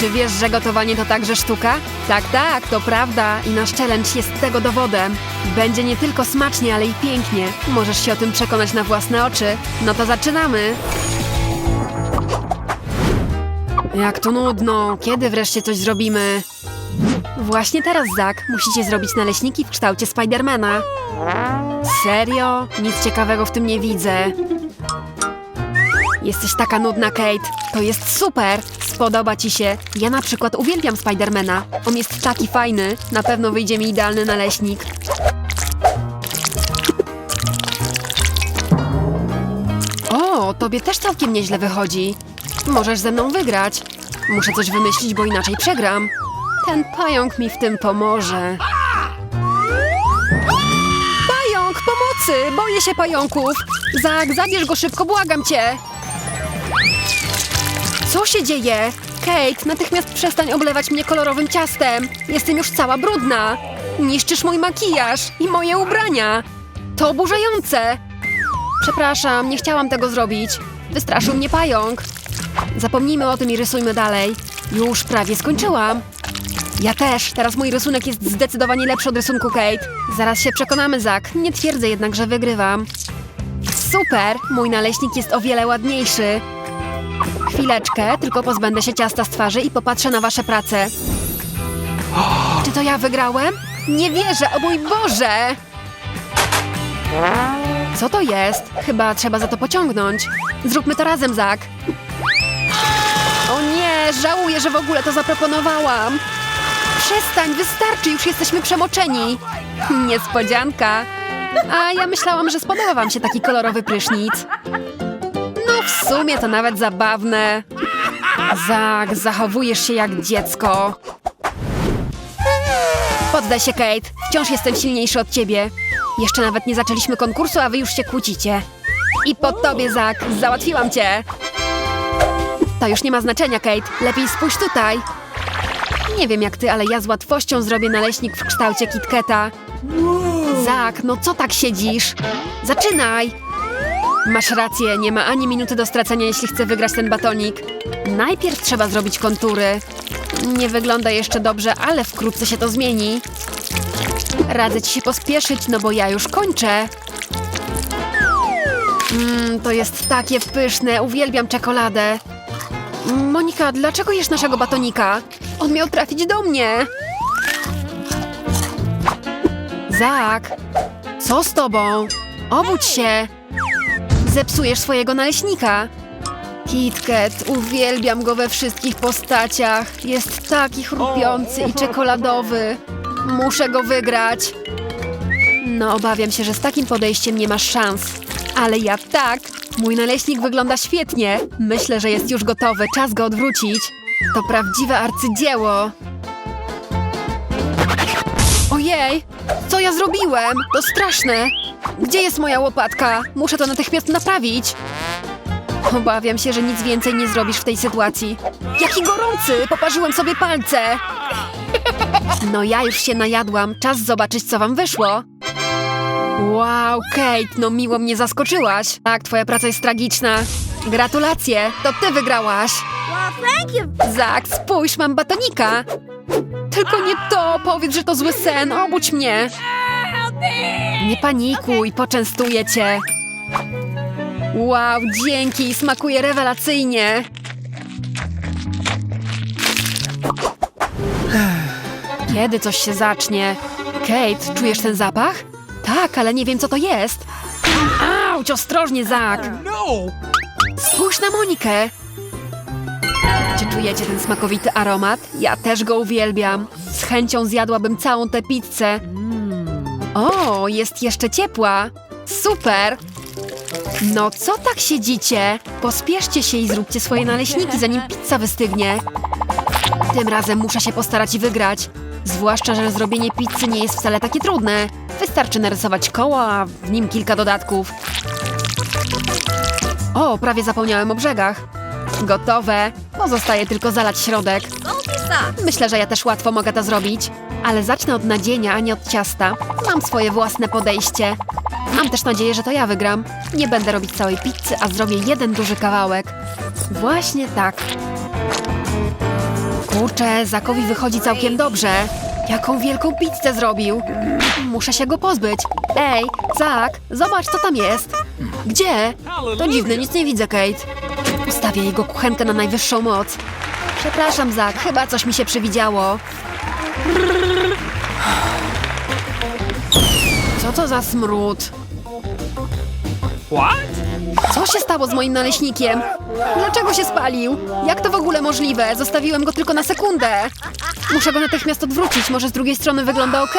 Czy wiesz, że gotowanie to także sztuka? Tak, tak, to prawda i nasz challenge jest tego dowodem. Będzie nie tylko smacznie, ale i pięknie. Możesz się o tym przekonać na własne oczy. No to zaczynamy. Jak to nudno. Kiedy wreszcie coś zrobimy? Właśnie teraz, Zak, musicie zrobić naleśniki w kształcie Spidermana. Serio? Nic ciekawego w tym nie widzę. Jesteś taka nudna, Kate. To jest super. Spodoba ci się. Ja na przykład uwielbiam Spidermana. On jest taki fajny. Na pewno wyjdzie mi idealny naleśnik. O, tobie też całkiem nieźle wychodzi. Możesz ze mną wygrać. Muszę coś wymyślić, bo inaczej przegram. Ten pająk mi w tym pomoże. Pająk, pomocy! Boję się pająków! Zak, zabierz go szybko, błagam cię! Co się dzieje? Kate, natychmiast przestań oblewać mnie kolorowym ciastem. Jestem już cała brudna. Niszczysz mój makijaż i moje ubrania. To oburzające. Przepraszam, nie chciałam tego zrobić. Wystraszył mnie pająk. Zapomnijmy o tym i rysujmy dalej. Już prawie skończyłam. Ja też. Teraz mój rysunek jest zdecydowanie lepszy od rysunku Kate. Zaraz się przekonamy, Zak. Nie twierdzę jednak, że wygrywam. Super! Mój naleśnik jest o wiele ładniejszy. Chwileczkę, tylko pozbędę się ciasta z twarzy i popatrzę na wasze prace. Czy to ja wygrałem? Nie wierzę, o mój Boże! Co to jest? Chyba trzeba za to pociągnąć. Zróbmy to razem, Zak. O nie, żałuję, że w ogóle to zaproponowałam. Przestań, wystarczy, już jesteśmy przemoczeni. Niespodzianka. A ja myślałam, że spodoba wam się taki kolorowy prysznic. W sumie to nawet zabawne. Zak, zachowujesz się jak dziecko. Poddaj się, Kate. Wciąż jestem silniejszy od ciebie. Jeszcze nawet nie zaczęliśmy konkursu, a wy już się kłócicie. I po tobie, Zak, załatwiłam cię. To już nie ma znaczenia, Kate. Lepiej spójrz tutaj. Nie wiem jak ty, ale ja z łatwością zrobię naleśnik w kształcie KitKata. Zak, no co tak siedzisz? Zaczynaj! Masz rację, nie ma ani minuty do stracenia, jeśli chcę wygrać ten batonik. Najpierw trzeba zrobić kontury. Nie wygląda jeszcze dobrze, ale wkrótce się to zmieni. Radzę ci się pospieszyć, no bo ja już kończę. Mmm, to jest takie pyszne, uwielbiam czekoladę. Monika, dlaczego jesz naszego batonika? On miał trafić do mnie. Zak, co z tobą? Obudź się. Zepsujesz swojego naleśnika. KitKat, uwielbiam go we wszystkich postaciach. Jest taki chrupiący i czekoladowy. Muszę go wygrać. No, obawiam się, że z takim podejściem nie masz szans. Ale ja tak. Mój naleśnik wygląda świetnie. Myślę, że jest już gotowy. Czas go odwrócić. To prawdziwe arcydzieło. Ojej, co ja zrobiłem? To straszne. Gdzie jest moja łopatka? Muszę to natychmiast naprawić. Obawiam się, że nic więcej nie zrobisz w tej sytuacji. Jaki gorący! Poparzyłem sobie palce. No ja już się najadłam. Czas zobaczyć, co wam wyszło. Wow, Kate, no miło mnie zaskoczyłaś. Tak, twoja praca jest tragiczna. Gratulacje, to ty wygrałaś. Zak, spójrz, mam batonika. Tylko nie to, powiedz, że to zły sen, obudź mnie. Nie panikuj, poczęstuję cię. Wow, dzięki, smakuje rewelacyjnie. Kiedy coś się zacznie? Kate, czujesz ten zapach? Tak, ale nie wiem, co to jest. Auć, ostrożnie, Zak. No! Spójrz na Monikę. Czy czujecie ten smakowity aromat? Ja też go uwielbiam. Z chęcią zjadłabym całą tę pizzę. O, jest jeszcze ciepła. Super. No co tak siedzicie? Pospieszcie się i zróbcie swoje naleśniki, zanim pizza wystygnie. Tym razem muszę się postarać i wygrać. Zwłaszcza, że zrobienie pizzy nie jest wcale takie trudne. Wystarczy narysować koło, a w nim kilka dodatków. O, prawie zapomniałem o brzegach. Gotowe. Pozostaje tylko zalać środek. Myślę, że ja też łatwo mogę to zrobić. Ale zacznę od nadzienia, a nie od ciasta. Mam swoje własne podejście. Mam też nadzieję, że to ja wygram. Nie będę robić całej pizzy, a zrobię jeden duży kawałek. Właśnie tak. Kurczę, Zakowi wychodzi całkiem dobrze. Jaką wielką pizzę zrobił. Muszę się go pozbyć. Ej, Zak, zobacz co tam jest. Gdzie? To dziwne, nic nie widzę, Kate. Ustawię jego kuchenkę na najwyższą moc. Przepraszam, Zak, chyba coś mi się przywidziało. Co to za smród? What? Co się stało z moim naleśnikiem? Dlaczego się spalił? Jak to w ogóle możliwe? Zostawiłem go tylko na sekundę. Muszę go natychmiast odwrócić, może z drugiej strony wygląda ok.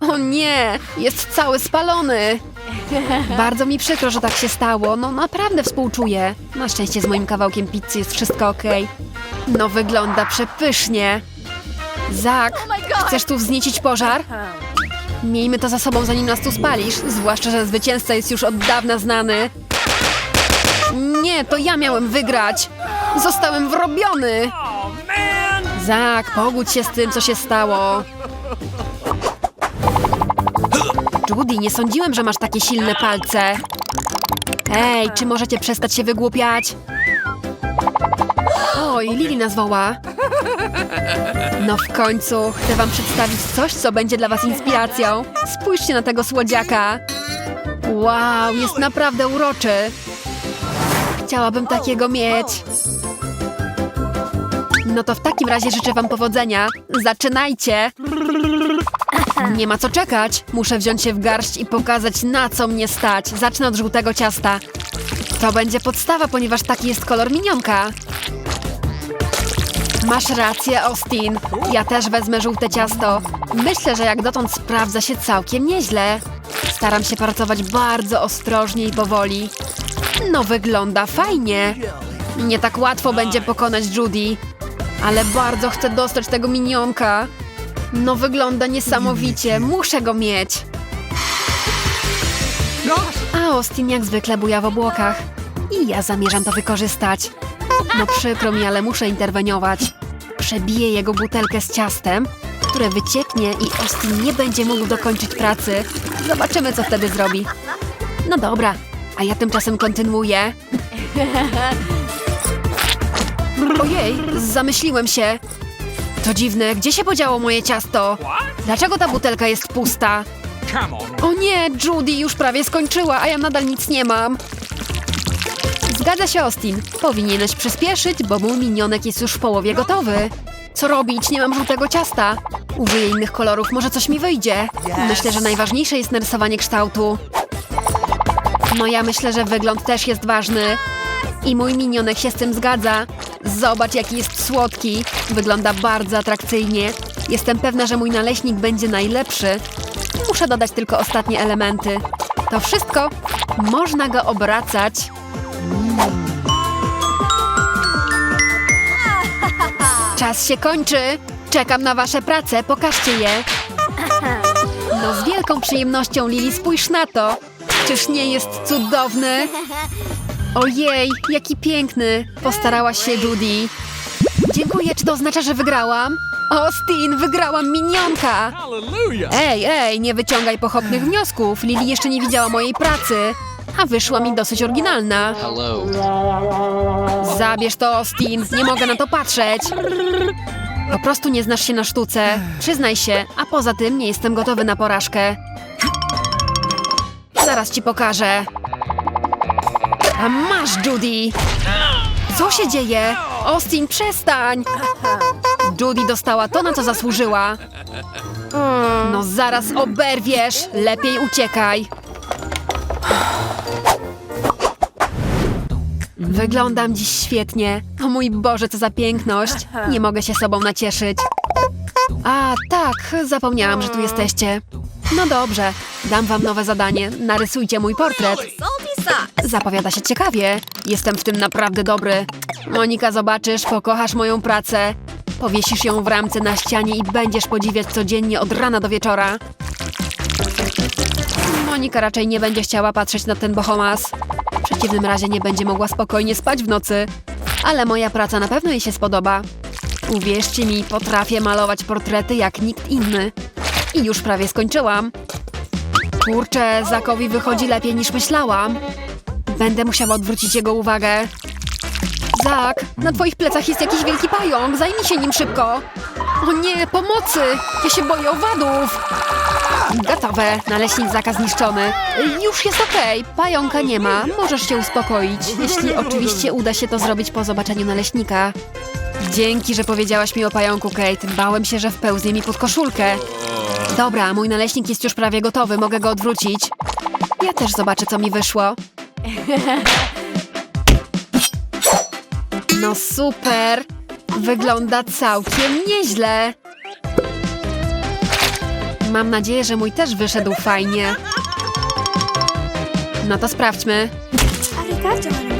O nie, jest cały spalony. Bardzo mi przykro, że tak się stało. No naprawdę współczuję. Na szczęście z moim kawałkiem pizzy jest wszystko ok. No wygląda przepysznie. Zak, chcesz tu wzniecić pożar? Miejmy to za sobą, zanim nas tu spalisz. Zwłaszcza, że zwycięzca jest już od dawna znany. Nie, to ja miałem wygrać. Zostałem wrobiony. Oh! Zak, pogódź się z tym, co się stało. Judy, nie sądziłem, że masz takie silne palce. Ej, czy możecie przestać się wygłupiać? Oj, Lili nas woła. No w końcu, chcę wam przedstawić coś, co będzie dla was inspiracją. Spójrzcie na tego słodziaka. Wow, jest naprawdę uroczy. Chciałabym takiego mieć. No to w takim razie życzę wam powodzenia. Zaczynajcie! Nie ma co czekać. Muszę wziąć się w garść i pokazać, na co mnie stać. Zacznę od żółtego ciasta. To będzie podstawa, ponieważ taki jest kolor minionka. Masz rację, Austin. Ja też wezmę żółte ciasto. Myślę, że jak dotąd sprawdza się całkiem nieźle. Staram się pracować bardzo ostrożnie i powoli. No, wygląda fajnie. Nie tak łatwo będzie pokonać Judy. Ale bardzo chcę dostać tego minionka. No, wygląda niesamowicie. Muszę go mieć. A Austin jak zwykle buja w obłokach. I ja zamierzam to wykorzystać. No przykro mi, ale muszę interweniować. Przebiję jego butelkę z ciastem, które wycieknie i Austin nie będzie mógł dokończyć pracy. Zobaczymy, co wtedy zrobi. No dobra, a ja tymczasem kontynuuję. Ojej, zamyśliłem się. To dziwne, gdzie się podziało moje ciasto? Dlaczego ta butelka jest pusta? O nie, Judy już prawie skończyła, a ja nadal nic nie mam. Zgadza się, Austin. Powinieneś przyspieszyć, bo mój minionek jest już w połowie gotowy. Co robić? Nie mam żółtego ciasta. Użyję innych kolorów, może coś mi wyjdzie. Myślę, że najważniejsze jest narysowanie kształtu. No ja myślę, że wygląd też jest ważny. I mój minionek się z tym zgadza. Zobacz, jaki jest słodki. Wygląda bardzo atrakcyjnie. Jestem pewna, że mój naleśnik będzie najlepszy. Muszę dodać tylko ostatnie elementy. To wszystko. Można go obracać. Czas się kończy. Czekam na wasze prace, pokażcie je. No z wielką przyjemnością, Lili, spójrz na to. Czyż nie jest cudowny? Ojej, jaki piękny. Postarałaś się, Judy. Dziękuję, czy to oznacza, że wygrałam? Austin, wygrałam minionka! Ej, ej, nie wyciągaj pochopnych wniosków. Lili jeszcze nie widziała mojej pracy. A wyszła mi dosyć oryginalna. Hello. Zabierz to, Austin. Nie mogę na to patrzeć. Po prostu nie znasz się na sztuce. Przyznaj się, a poza tym nie jestem gotowy na porażkę. Zaraz ci pokażę. A masz, Judy! Co się dzieje? Austin, przestań! Judy dostała to, na co zasłużyła. No zaraz oberwiesz. Lepiej uciekaj. Wyglądam dziś świetnie. O mój Boże, co za piękność. Nie mogę się sobą nacieszyć. A, tak, zapomniałam, że tu jesteście. No dobrze, dam wam nowe zadanie. Narysujcie mój portret. Zapowiada się ciekawie. Jestem w tym naprawdę dobry. Monika, zobaczysz, pokochasz moją pracę. Powiesisz ją w ramce na ścianie i będziesz podziwiać codziennie od rana do wieczora. Monika raczej nie będzie chciała patrzeć na ten bohomas. W przeciwnym razie nie będzie mogła spokojnie spać w nocy. Ale moja praca na pewno jej się spodoba. Uwierzcie mi, potrafię malować portrety jak nikt inny. I już prawie skończyłam. Kurczę, Zakowi wychodzi lepiej niż myślałam. Będę musiała odwrócić jego uwagę. Zak, na twoich plecach jest jakiś wielki pająk. Zajmij się nim szybko. O nie, pomocy! Ja się boję owadów. Gotowe. Naleśnik Zaka zniszczony. Już jest okej. Pająka nie ma. Możesz się uspokoić. Jeśli oczywiście uda się to zrobić po zobaczeniu naleśnika. Dzięki, że powiedziałaś mi o pająku, Kate. Bałem się, że wpełznie mi pod koszulkę. Dobra, mój naleśnik jest już prawie gotowy. Mogę go odwrócić. Ja też zobaczę, co mi wyszło. No super! Wygląda całkiem nieźle. Mam nadzieję, że mój też wyszedł fajnie. No to sprawdźmy.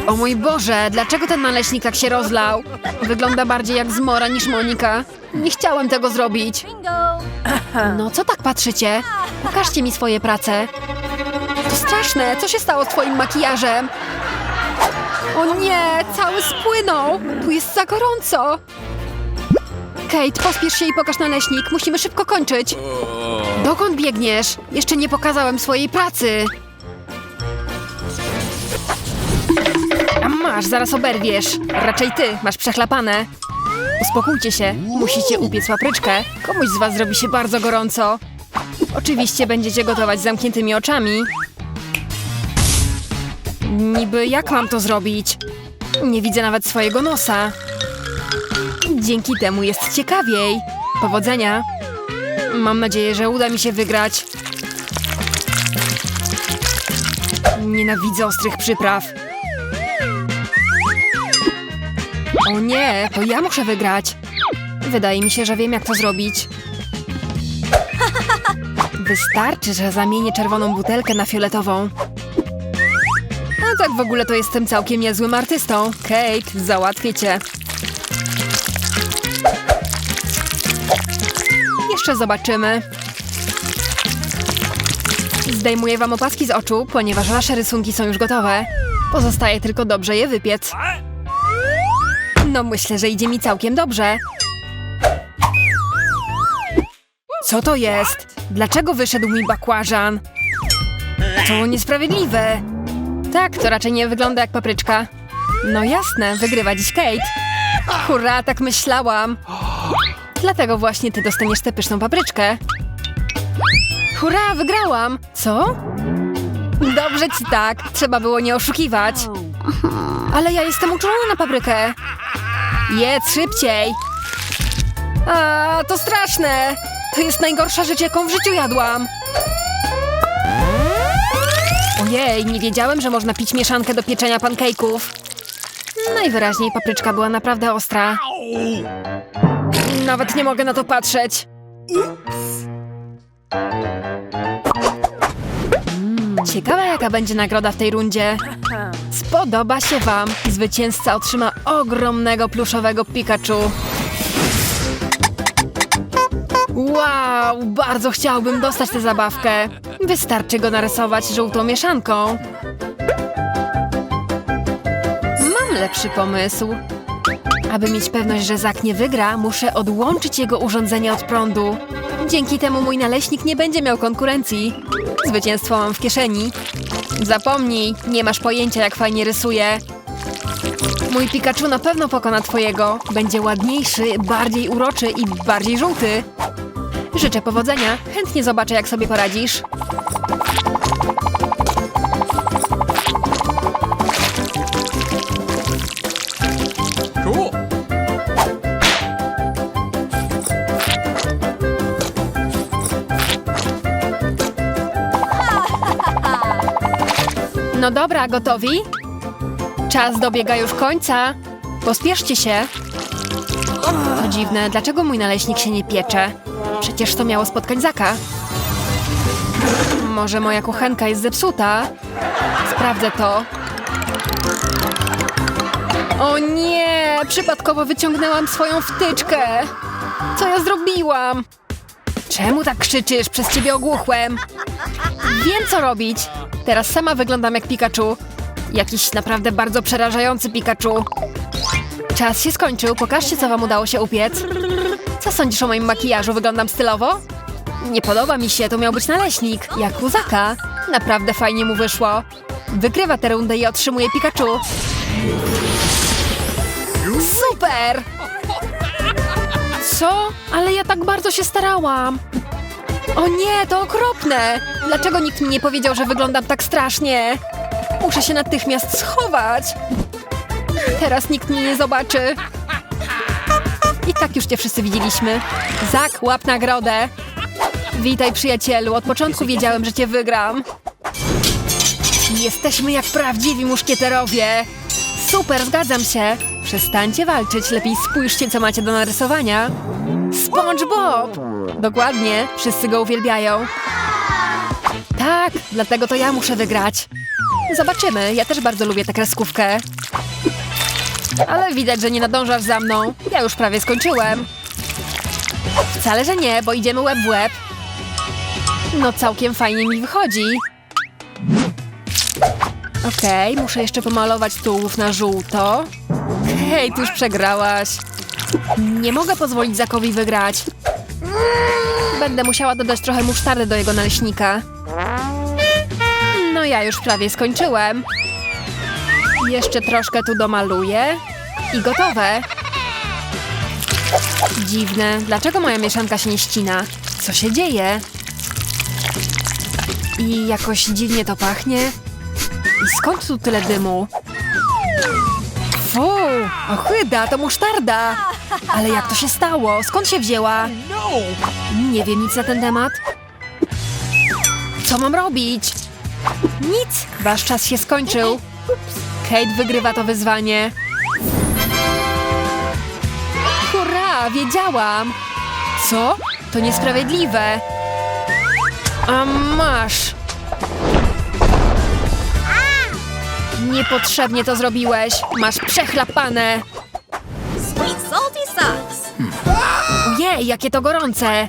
O mój Boże, dlaczego ten naleśnik tak się rozlał? Wygląda bardziej jak zmora niż Monika. Nie chciałem tego zrobić. No co tak patrzycie? Pokażcie mi swoje prace. To straszne, co się stało z twoim makijażem? O nie, cały spłynął. Tu jest za gorąco. Kate, pospiesz się i pokaż naleśnik. Musimy szybko kończyć. Dokąd biegniesz? Jeszcze nie pokazałem swojej pracy. A masz, zaraz oberwiesz. Raczej ty, masz przechlapane. Uspokójcie się, musicie upiec papryczkę. Komuś z was zrobi się bardzo gorąco. Oczywiście będziecie gotować z zamkniętymi oczami. Niby jak mam to zrobić? Nie widzę nawet swojego nosa. Dzięki temu jest ciekawiej. Powodzenia. Mam nadzieję, że uda mi się wygrać. Nienawidzę ostrych przypraw. O nie, to ja muszę wygrać. Wydaje mi się, że wiem, jak to zrobić. Wystarczy, że zamienię czerwoną butelkę na fioletową. A tak w ogóle to jestem całkiem niezłym artystą. Kate, załatwię cię. Jeszcze zobaczymy. Zdejmuję wam opaski z oczu, ponieważ wasze rysunki są już gotowe. Pozostaje tylko dobrze je wypiec. No myślę, że idzie mi całkiem dobrze. Co to jest? Dlaczego wyszedł mi bakłażan? To niesprawiedliwe. Tak, to raczej nie wygląda jak papryczka. No jasne, wygrywa dziś Kate. Hurra, tak myślałam. Dlatego właśnie ty dostaniesz tę pyszną papryczkę. Hurra, wygrałam! Co? Dobrze ci tak, trzeba było nie oszukiwać. Ale ja jestem uczulona na paprykę. Jedz szybciej! A, to straszne! To jest najgorsza rzecz, jaką w życiu jadłam. Ojej, nie wiedziałem, że można pić mieszankę do pieczenia pancake'ów. Najwyraźniej papryczka była naprawdę ostra. Nawet nie mogę na to patrzeć. Mm, Ciekawe, jaka będzie nagroda w tej rundzie. Spodoba się Wam. Zwycięzca otrzyma ogromnego pluszowego Pikachu. Wow, bardzo chciałbym dostać tę zabawkę. Wystarczy go narysować żółtą mieszanką. Mam lepszy pomysł. Aby mieć pewność, że Zak nie wygra, muszę odłączyć jego urządzenie od prądu. Dzięki temu mój naleśnik nie będzie miał konkurencji. Zwycięstwo mam w kieszeni. Zapomnij, nie masz pojęcia jak fajnie rysuję. Mój Pikachu na pewno pokona twojego. Będzie ładniejszy, bardziej uroczy i bardziej żółty. Życzę powodzenia. Chętnie zobaczę, jak sobie poradzisz. No dobra, gotowi? Czas dobiega już końca. Pospieszcie się. To dziwne, dlaczego mój naleśnik się nie piecze? Przecież to miało spotkać Zaka. Może moja kuchenka jest zepsuta? Sprawdzę to. O nie! Przypadkowo wyciągnęłam swoją wtyczkę. Co ja zrobiłam? Czemu tak krzyczysz? Przez ciebie ogłuchłem. Wiem, co robić. Teraz sama wyglądam jak Pikachu. Jakiś naprawdę bardzo przerażający Pikachu. Czas się skończył. Pokażcie, co wam udało się upiec. Co sądzisz o moim makijażu? Wyglądam stylowo? Nie podoba mi się. To miał być naleśnik. Jak u Zaka. Naprawdę fajnie mu wyszło. Wygrywa tę rundę i otrzymuje Pikachu. Super! Co? Ale ja tak bardzo się starałam. O nie, to okropne! Dlaczego nikt mi nie powiedział, że wyglądam tak strasznie? Muszę się natychmiast schować. Teraz nikt mnie nie zobaczy. I tak już cię wszyscy widzieliśmy. Zak, łap nagrodę. Witaj, przyjacielu. Od początku wiedziałem, że cię wygram. Jesteśmy jak prawdziwi muszkieterowie. Super, zgadzam się. Przestańcie walczyć, lepiej spójrzcie, co macie do narysowania. SpongeBob! Dokładnie, wszyscy go uwielbiają. Tak, dlatego to ja muszę wygrać. Zobaczymy, ja też bardzo lubię tę kreskówkę. Ale widać, że nie nadążasz za mną. Ja już prawie skończyłem. Wcale, że nie, bo idziemy łeb w łeb. No całkiem fajnie mi wychodzi. Okej, muszę jeszcze pomalować tułów na żółto. Hej, ty już przegrałaś. Nie mogę pozwolić Zakowi wygrać. Będę musiała dodać trochę musztardy do jego naleśnika. No ja już prawie skończyłem. Jeszcze troszkę tu domaluję. I gotowe. Dziwne, dlaczego moja mieszanka się nie ścina? Co się dzieje? I jakoś dziwnie to pachnie. I skąd tu tyle dymu? Fu, ochyda, to musztarda. Ale jak to się stało? Skąd się wzięła? Nie wiem nic na ten temat. Co mam robić? Nic, wasz czas się skończył. Kate wygrywa to wyzwanie. Hurra, wiedziałam. Co? To niesprawiedliwe. A masz. Niepotrzebnie to zrobiłeś. Masz przechlapane. Ojej, jakie to gorące.